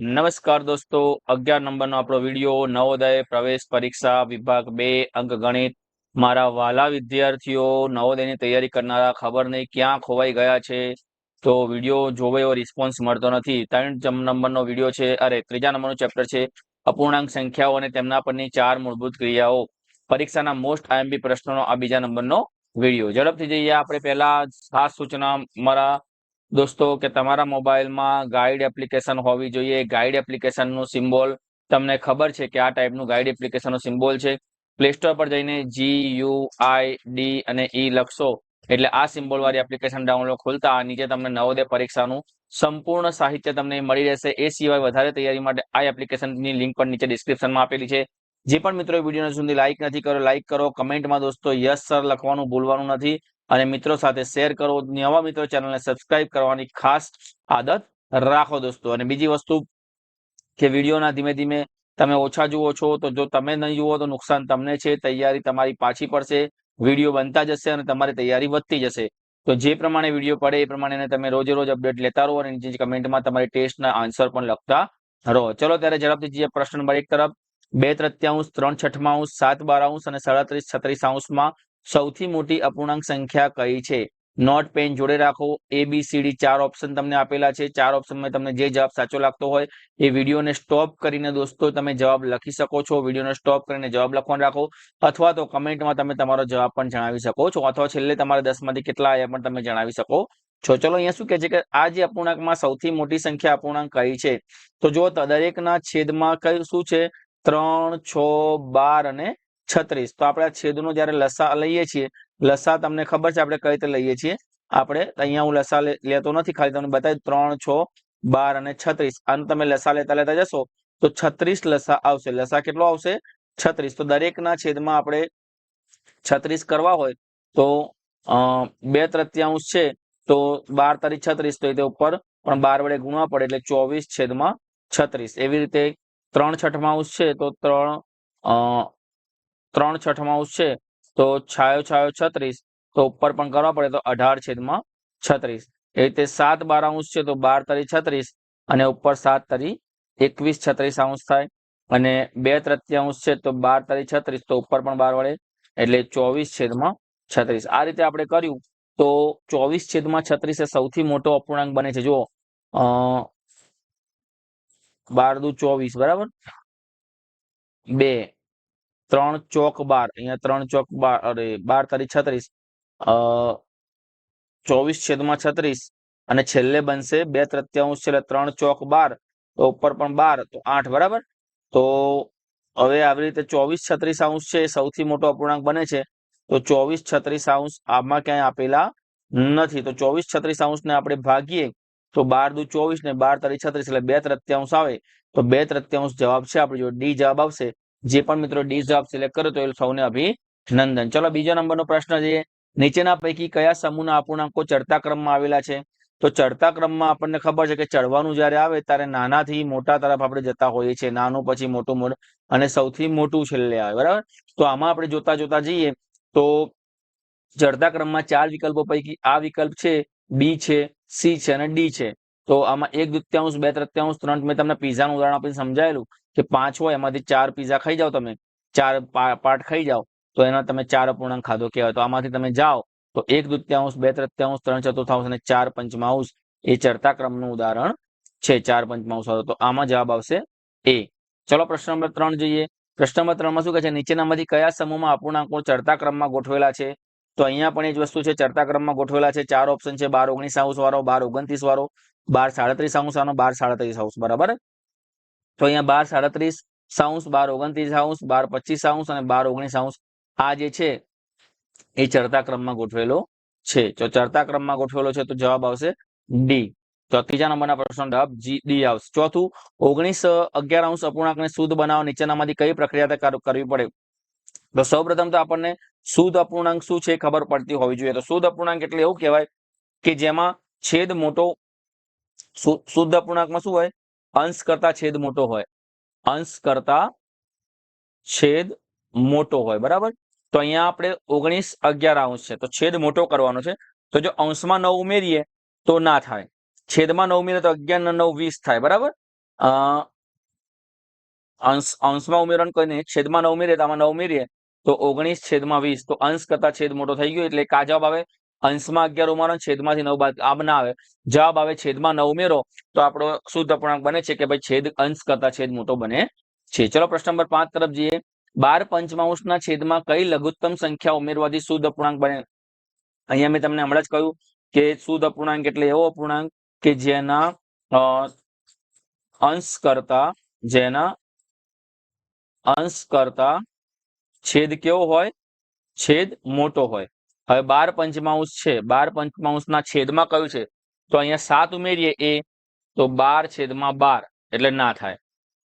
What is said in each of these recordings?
નમસ્કાર દોસ્તો. અગિયાર નંબરનો આપણો વીડિયો, નવોદય પ્રવેશ પરીક્ષા વિભાગ બે અંક ગણિત મારા વાલા વિદ્યાર્થીઓ, નવોદયની તૈયારી કરનારા ખબર નહીં ક્યાં ખોવાઈ ગયા છે? તો વીડિયો જોવે એવો રિસ્પોન્સ મળતો નથી. ત્રણ નંબરનો વીડિયો છે. અરે, ત્રીજા નંબરનું ચેપ્ટર છે. અપૂર્ણાંક સંખ્યાઓ અને તેમના પરની ચાર મૂળભૂત ક્રિયાઓ. પરીક્ષાના મોસ્ટ આઈએમબી પ્રશ્નોનો આ બીજા નંબરનો વીડિયો. ઝડપથી જઈએ આપણે પહેલા. ખાસ સૂચના, મારા દોસ્તો, કે તમારા મોબાઈલમાં ગાઈડ એપ્લિકેશન હોવી જોઈએ. ગાઈડ એપ્લિકેશનનું સિમ્બોલ તમને ખબર છે કે આ ટાઈપનું ગાઈડ એપ્લિકેશનનું સિમ્બોલ છે. પ્લે સ્ટોર પર જઈને જી યુ આઈ ડી અને ઈ લખશો. એટલે આ સિમ્બોલ વાળી એપ્લિકેશન ડાઉનલોડ ખોલતા નીચે તમને નવોદય પરીક્ષાનું સંપૂર્ણ સાહિત્ય તમને મળી રહેશે. એ સિવાય વધારે તૈયારી માટે આ એપ્લિકેશનની લિંક પણ નીચે ડિસ્ક્રિપ્શનમાં આપેલી છે. જે પણ મિત્રો વીડિયો સુધી લાઈક નથી કરો લાઈક કરો. કમેન્ટમાં દોસ્તો યસ સર લખવાનું ભૂલવાનું નથી. અને મિત્રો સાથે શેર કરો, નવા મિત્રો ચેનલને સબસ્ક્રાઇબ કરવાની ખાસ આદત રાખો દોસ્તો. અને બીજી વસ્તુ કે વિડીયોના ધીમે ધીમે તમે ઓછા જુઓ છો, તો જો તમે નહીં જુઓ તો નુકસાન તમને છે, તૈયારી તમારી પાછી પડશે વીડિયો બનતા જશે અને તમારી તૈયારી વધતી જશે. તો જે પ્રમાણે વીડિયો પડે એ પ્રમાણે તમે રોજે રોજ અપડેટ લેતા રહો અને નીચે કમેન્ટમાં તમારી ટેસ્ટના આન્સર પણ લખતા રહો. ચલો ત્યારે ઝડપથી જઈએ પ્રશ્ન નંબર એક તરફ. બે ત્રત્યાંશ ત્રણ છઠ્ઠાંશ સાત બારાંશ અને સાડત્રીસ છત્રીસ અંશમાં સૌથી મોટી અપૂર્ણાંક સંખ્યા કઈ છે? નોટ પેન જોડે રાખો. એ બી સી ડી ચાર ઓપ્શન તમને આપેલા છે. ચાર ઓપ્શનમાં તમને જે જવાબ સાચો લાગતો હોય એ વિડીયોને સ્ટોપ કરીને દોસ્તો તમે જવાબ લખી શકો છો. વિડીયોને સ્ટોપ કરીને જવાબ લખવાનું રાખો. અથવા તો કમેન્ટમાં તમે તમારો જવાબ પણ જણાવી શકો છો. અથવા છેલ્લે તમારે દસમાંથી કેટલા આવ્યા પણ તમે જણાવી શકો છો. ચલો અહીંયા શું કહે છે કે આ જે અપૂર્ણાંકમાં સૌથી મોટી સંખ્યા અપૂર્ણાંક કઈ છે? તો જો દરેકના છેદમાં કયું શું છે? ત્રણ, છ, બાર અને છત્રીસ. તો આપણે આ છેદનો જ્યારે લસા લઈએ છીએ, લસા તમને ખબર છે? આપણે કઈ રીતે લઈએ છીએ? આપણે અહીંયા હું લસા લેતો નથી, ખાલી તમને બતાવી ત્રણ, છ, બાર અને છત્રીસ. આનું તમે લસા લેતા લેતા જશો, તો છત્રીસ લસા આવશે. લસા કેટલો આવશે? છત્રીસ. તો દરેકના છેદમાં આપણે છત્રીસ કરવા હોય, તો બે તૃતીયાંશ છે, તો બાર તારીખ છત્રીસ તો એ ઉપર પણ બાર વડે ગુણવા પડે એટલે ચોવીસ છેદમાં છત્રીસ. એવી રીતે ત્રણ છઠમાંશ છે તો ત્રણ અ, છઠમાં છઠ્ઠાંશ છે તો છાયો છાયો છત્રીસ તો ઉપર પણ કરવા પડે તો અઢાર છેદમાં છત્રીસ. એ રીતે સાત બારાંશ છે તો બાર તરી છત્રીસ અને ઉપર સાત તરી એકવીસ છત્રીસ અંશ થાય. અને બે તૃતીયાંશ છે તો બાર તરી છત્રીસ તો ઉપર પણ બાર વડે એટલે ચોવીસ છેદમાં છત્રીસ. આ રીતે આપણે કર્યું તો ચોવીસ છેદમાં છત્રીસ એ સૌથી મોટો અપૂર્ણાંક બને છે. જુઓ બાર દુ ચોવીસ બરાબર? બે ત્રણ ચોક બાર. અહીંયા ત્રણ ચોક બાર, અરે, બાર તારીખ છત્રીસ. અ, ચોવીસ છેદમાં છત્રીસ. અને છેલ્લે બનશે બે તૃત્યાંશ એટલે ત્રણ ચોક બાર. તો ઉપર પણ બાર, તો આઠ, બરાબર? તો હવે આવી રીતે ચોવીસ છત્રીસ અંશ છે એ સૌથી મોટો અપૂર્ણાંક બને છે. તો ચોવીસ છત્રીસ અંશ આમાં ક્યાંય આપેલા નથી. તો ચોવીસ છત્રીસ અંશને આપણે ભાગીએ, તો બાર દુ ચોવીસ ને બાર તારીખ છત્રીસ એટલે બે તૃત્યાંશ આવે. તો બે તૃત્યાંશ જવાબ છે આપણે જો ડી જવાબ આવશે. જે પણ મિત્રો ડી જવાબ સિલેક્ટ કર્યો તો એ સૌને અભિનંદન. ચલો બીજા નંબરનો પ્રશ્ન છે. નીચેના પૈકી કયા સમૂહના અપૂર્ણાંકો ચડતા ક્રમમાં આવેલા છે? તો ચડતા ક્રમમાં આપણને ખબર છે કે ચડવાનું જ્યારે આવે ત્યારે નાનાથી મોટા તરફ આપણે જતા હોઈએ છીએ. નાનું પછી મોટું મોટું અને સૌથી મોટું છેલ્લે આવે, બરાબર? તો આમાં આપણે જોતા જોતા જઈએ તો ચડતા ક્રમમાં ચાર વિકલ્પો પૈકી આ વિકલ્પ છે બી છે સી છે અને ડી છે. તો આમાં એક દ્વિતીયાંશ બે તૃત્યાંશ, ત્રણ, મેં તમને પીઝાનું ઉદાહરણ આપીને સમજાયેલું. કે પાંચ હોય, એમાંથી ચાર પીઝા ખાઈ જાઓ તમે. ચાર પાર્ટ ખાઈ જાઓ. તો એના તમે ચાર અપૂર્ણાંક ખાધો કહેવાય. તો આમાંથી તમે જાઓ, તો એક દ્વિતીયાંશ બે તૃત્યાંશ ત્રણ ચતુર્થાંશ અને ચાર પંચમાંશ એ ચડતા ક્રમનું ઉદાહરણ છે. ચાર પંચમાંશ તો આમાં જવાબ આવશે એ. ચલો પ્રશ્ન નંબર ત્રણ જોઈએ. પ્રશ્ન નંબર ત્રણમાં શું કહે છે? નીચેનામાંથી કયા સમૂહમાં અપૂર્ણાંકો ચડતા ક્રમમાં ગોઠવેલા છે? તો અહીંયા પણ એ જ વસ્તુ છે. ચડતા ક્રમમાં ગોઠવેલા છે. ચાર ઓપ્શન છે. બાર ઓગણીસ અંશ વાળો, બાર ઓગણત્રીસ વાળો, બાર સાડત્રીસ અંશ અને બાર સાડત્રીસ અંશ. બરાબર? તો અહીંયા બાર સાડત્રીસ સાઉન્સ બાર ઓગણત્રીસ અંશ બાર પચીસ અંશ અને બાર ઓગણીસ અંશ આ જે છે, એ ચડતા ક્રમમાં ગોઠવેલો છે. જો ચડતા ક્રમમાં ગોઠવેલો છે તો જવાબ આવશે ડી તો ત્રીજા નંબરના પ્રશ્ન જવાબ જી ડી આવશે. ચોથું, ઓગણીસ, અગિયાર અંશ અપૂર્ણાંકને શુદ્ધ બનાવવા નીચેનામાંથી કઈ પ્રક્રિયા તે કરવી પડે? તો સૌપ્રથમ તો આપણને શુદ્ધ અપૂર્ણાંક શું છે ખબર પડતી હોવી જોઈએ. તો શુદ્ધ અપૂર્ણાંક એટલે એવું કહેવાય કે જેમાં છેદ મોટો શુદ્ધ અપૂર્ણાંકમાં શું હોય? અંશ કરતા છેદ મોટો હોય. અંશ કરતા છેદ મોટો હોય, બરાબર? તો અહીંયા આપણે ઓગણીસ અગિયાર અંશ છે, તો છેદ મોટો કરવાનો છે. તો જો અંશમાં નવ ઉમેરીએ તો ના થાય. છેદમાં નવ ઉમેરીએ તો અગિયાર નવ વીસ થાય, બરાબર? અંશ, અંશમાં ઉમેરવાનું કરીને છેદમાં નવ ઉમેરીએ તો આમાં નવ ઉમેરીએ તો ઓગણીસ છેદમાં વીસ. તો અંશ કરતા છેદ મોટો થઈ ગયો એટલે કા જવાબ આવે? અંશમાં અગિયાર ઉમેરો છેદમાંથી નવ બાદ આ આવે. જવાબ આવે છેદમાં નવ ઉમેરો. તો આપણો શુદ્ધ અપૂર્ણાંક બને છે કે ભાઈ છેદ અંશ કરતા છેદ મોટો બને છે. ચલો પ્રશ્ન નંબર પાંચ તરફ જઈએ. બાર પંચમાંશના છેદમાં કઈ લઘુત્તમ સંખ્યા ઉમેરવાથી શુદ્ધ અપૂર્ણાંક બને? અહીંયા મેં તમને હમણાં જ કહ્યું કે શુદ્ધ અપૂર્ણાંક એટલે એવો અપૂર્ણાંક કે જેના અંશ કરતા, જેના અંશ કરતા છેદ કેવો હોય? છેદ મોટો હોય. હવે બાર પંચમાંશ છે. બાર પંચમાંશના છેદમાં કયું છે? તો અહીંયા સાત ઉમેરીએ એ, તો બાર છેદમાં બાર, એટલે ના થાય.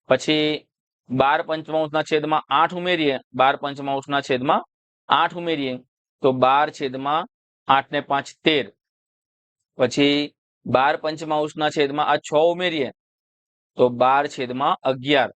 પછી બાર પંચમાંશના છેદમાં આઠ ઉમેરીએ, બાર પંચમાંશના છેદમાં આઠ ઉમેરીએ, તો બાર છેદમાં આઠ ને પાંચ તેર. પછી બાર પંચમાંશના છેદમાં આ છ ઉમેરીએ, તો બાર છેદમાં અગિયાર.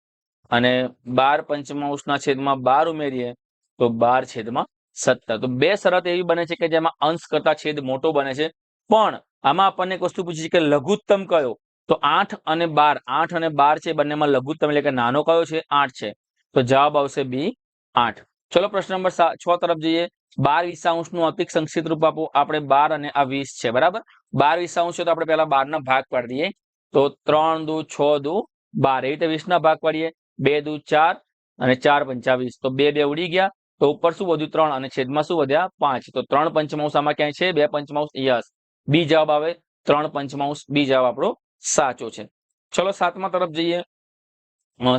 અને બાર પંચમાંશના છેદમાં બાર ઉમેરીએ, તો બાર છેદમાં સત્તર તો બે શરત એવી બને છે કે જેમાં અંશ કરતા છેદ મોટો બને છે. પણ આમાં આપણને એક વસ્તુ પૂછી છે કે લઘુત્તમ કયો? તો આઠ અને બાર. આઠ અને બાર છે, બંનેમાં લઘુત્તમ એટલે કે નાનો કયો છે? આઠ છે. તો જવાબ આવશે બી આઠ. ચલો પ્રશ્ન નંબર છ તરફ જઈએ. બાર વિષાંશનું અતિક સંક્ષિપ્ત રૂપ આપો. આપણે બાર અને આ વીસ છે, બરાબર? બાર વિસાંશ છે તો આપણે પેલા બારના ભાગ પાડી દઈએ. તો ત્રણ દુ, છ દુ, બાર. એવી રીતે વીસના ભાગ પાડીએ. બે દુ, ચાર અને ચાર પંચાવીસ તો બે બે ઉડી ગયા. તો ઉપર શું વધ્યું? ત્રણ અને છેદમાં શું વધ્યા? પાંચ. તો ત્રણ પંચમાંશ આમાં ક્યાંય છે? બે પંચમાંશ યસ બી જવાબ આવે. ત્રણ પંચમાંશ બી જવાબ આપણો સાચો છે. ચલો સાતમા તરફ જઈએ.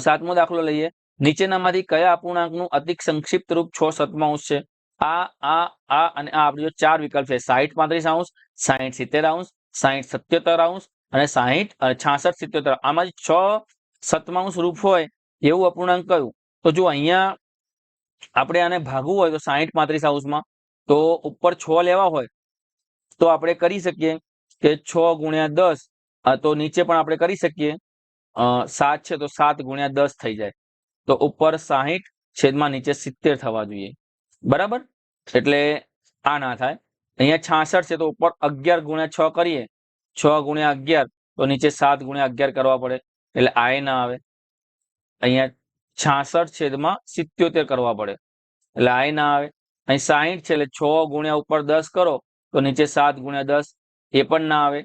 સાતમો દાખલો લઈએ. નીચેનામાંથી કયા અપૂર્ણાંકનું અતિક સંક્ષિપ્ત રૂપ છ સતમાંશ છે? આ આ આ અને આ આપણે ચાર વિકલ્પ છે. સાહીઠ પાંત્રીસ અંશ સાહીઠ સિત્તેર અંશ સાહીઠ સત્યોતેર અંશ અને સાહીઠ છાસઠ સિત્યોતેર. આમાં છ સતમાંશ રૂપ હોય એવું અપૂર્ણાંક કયું? તો જો અહીંયા આપણે આને ભાગવું હોય તો સાહીઠ પાંત્રીસ હાઉસમાં તો ઉપર છ લેવા હોય, તો આપણે કરી શકીએ કે છ ગુણ્યા દસ તો નીચે પણ આપણે કરી શકીએ સાત છે તો સાત ગુણ્યા દસ થઈ જાય. તો ઉપર સાહીઠ છેદમાં નીચે સિત્તેર થવા જોઈએ. બરાબર? એટલે આ ના થાય. અહીંયા છાસઠ છે તો ઉપર અગિયાર ગુણ્યા છ કરીએ. છ ગુણ્યા અગિયાર, તો નીચે સાત ગુણ્યા અગિયાર કરવા પડે. એટલે આ ના આવે. અહીંયા છાસઠ છેદમાં સિત્યોતેર કરવા પડે. એટલે આ ના આવે. અહીં સાહીઠ છે એટલે છ ગુણ્યા ઉપર દસ કરો, તો નીચે સાત ગુણ્યા દસ, એ પણ ના આવે.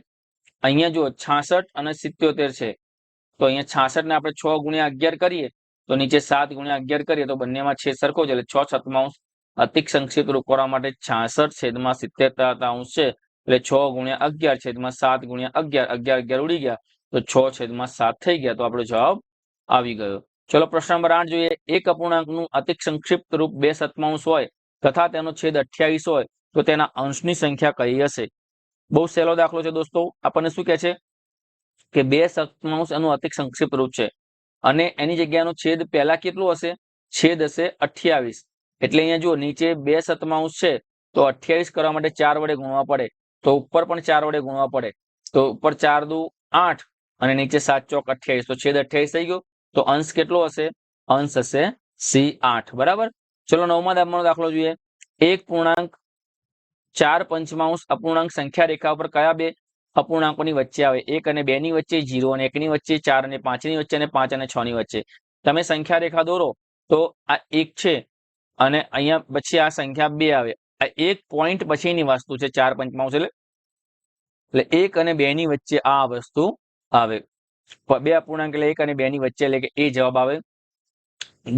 અહીંયા જો છાસઠ અને સિત્યોતેર છે. તો અહીંયા છાસઠ ને આપણે છ ગુણ્યા અગિયાર કરીએ, તો નીચે સાત ગુણ્યા અગિયાર કરીએ, તો બંનેમાં છેદ સરખો છે એટલે છ છતમાંશ અતિક સંક્ષિપ્ત રૂપ કરવા માટે છાસઠ છેદમાં સિત્તેર અંશ છે, એટલે છ ગુણ્યા અગિયાર છેદમાં સાત ગુણ્યા અગિયાર અગિયાર અગિયાર ઉડી ગયા, તો છ છેદમાં સાત થઈ ગયા, તો આપણો જવાબ આવી ગયો. ચલો પ્રશ્ન નંબર આઠ જોઈએ. એક અપૂર્ણાંકનું અતિક સંક્ષિપ્ત રૂપ બે સતમાંશ હોય, તથા તેનો છેદ અઠ્યાવીસ હોય, તો તેના અંશની સંખ્યા કઈ હશે? બહુ સહેલો દાખલો છે દોસ્તો. આપણને શું કહે છે? કે બે સત્માંશ એનું અતિક સંક્ષિપ્ત રૂપ છે. અને એની જગ્યાનો છેદ પહેલા કેટલું હશે? છેદ હશે અઠ્યાવીસ. એટલે અહીંયા જુઓ, નીચે બે સતમાંશ છે, તો અઠ્યાવીસ કરવા માટે ચાર વડે ગુણવા પડે. તો ઉપર પણ ચાર વડે ગુણવા પડે. તો ઉપર ચાર દુ આઠ અને નીચે સાત ચોક અઠ્યાવીસ. તો છેદ અઠ્યાવીસ થઈ ગયો. તો અંશ કેટલો હશે? અંશ હશે સી આઠ, બરાબર? ચલો નવમા દામમાં દાખલો જોઈએ. એક પૂર્ણાંક ચાર પંચમાંશ અપૂર્ણાંક સંખ્યા રેખા ઉપર કયા બે અપૂર્ણાંકોની વચ્ચે આવે? એક અને બે ની વચ્ચે જીરો અને એકની વચ્ચે ચાર અને પાંચની વચ્ચે અને પાંચ અને છ ની વચ્ચે. તમે સંખ્યા રેખા દોરો. તો આ એક છે અને અહીંયા પછી આ સંખ્યા બે આવે. આ એક પોઈન્ટ પછીની વસ્તુ છે ચાર પંચમાંશ એટલે? એટલે એક અને બે ની વચ્ચે આ વસ્તુ આવે. બે અપૂર્ણાંક એટલે એક અને બે ની વચ્ચે એટલે એ જવાબ આવે.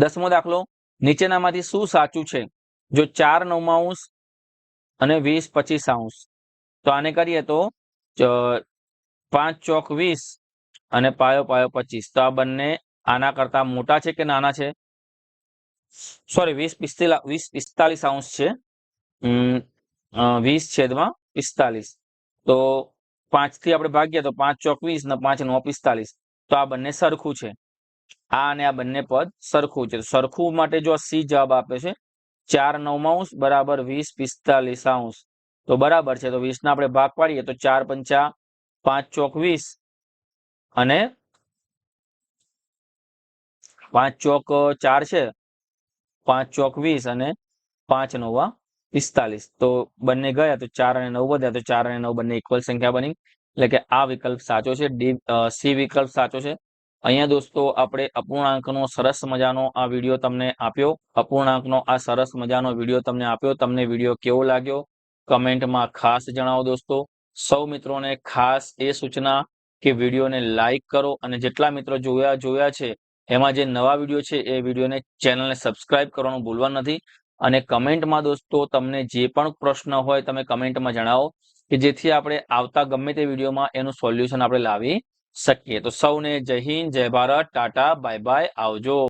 દસમો દાખલો, નીચેનામાંથી શું સાચું છે? જો ચાર નવમાંશ અને વીસ પચીસ અંશ. તો આને કરીએ તો પાંચ ચોક વીસ અને પાયો પાયો પચીસ. તો આ બંને આના કરતા મોટા છે કે નાના છે? સોરી, વીસ પિસ્તાલીસ વીસ પિસ્તાલીસ અંશ છે. વીસ છેદમાં પિસ્તાલીસ. તો પાંચથી આપણે ભાગીએ તો પાંચ ચોકવીસ ને પાંચ નો પિસ્તાલીસ. તો આ બંને સરખું છે. આ અને આ બંને પદ સરખું છે. સરખું માટે જો સી જવાબ આપે છે, ચાર નવમાંશ બરાબર વીસ પિસ્તાલીસ અંશ તો બરાબર છે. તો વીસ ના આપણે ભાગ પાડીએ તો ચાર પંચા પાંચ ચોક વીસ અને પાંચ ચોક ચાર છે. પાંચ ચોક વીસ અને પાંચ નવા પિસ્તાલીસ. તો બંને ગયા તો ચાર અને નવ વધ્યા, તો ચાર અને નવ બંને ઇક્વલ સંખ્યા બની. એટલે કે આ વિકલ્પ સાચો છે. ડી સી વિકલ્પ સાચો છે. અહીંયા દોસ્તો આપણે અપૂર્ણાંકનો સરસ મજાનો આ વીડિયો તમને આપ્યો. અપૂર્ણાંકનો આ સરસ મજાનો વીડિયો તમને આપ્યો. તમને વીડિયો કેવો લાગ્યો? કમેન્ટમાં ખાસ જણાવો દોસ્તો. સૌ મિત્રોને ખાસ એ સૂચના કે વિડીયોને લાઇક કરો અને જેટલા મિત્રો જોયા જોયા છે, એમાં જે નવા વીડિયો છે એ વિડીયોને ચેનલને સબસ્ક્રાઇબ કરવાનું ભૂલવા નથી. અને કમેન્ટમાં દોસ્તો તમને જે પણ પ્રશ્ન હોય તમે કમેન્ટમાં જણાવો કે જેથી આપણે આવતા ગમે તે વિડીયોમાં એનું સોલ્યુશન આપણે લાવી શકીએ. તો સૌને જય હિન્દ, જય ભારત, ટાટા, બાય બાય, આવજો.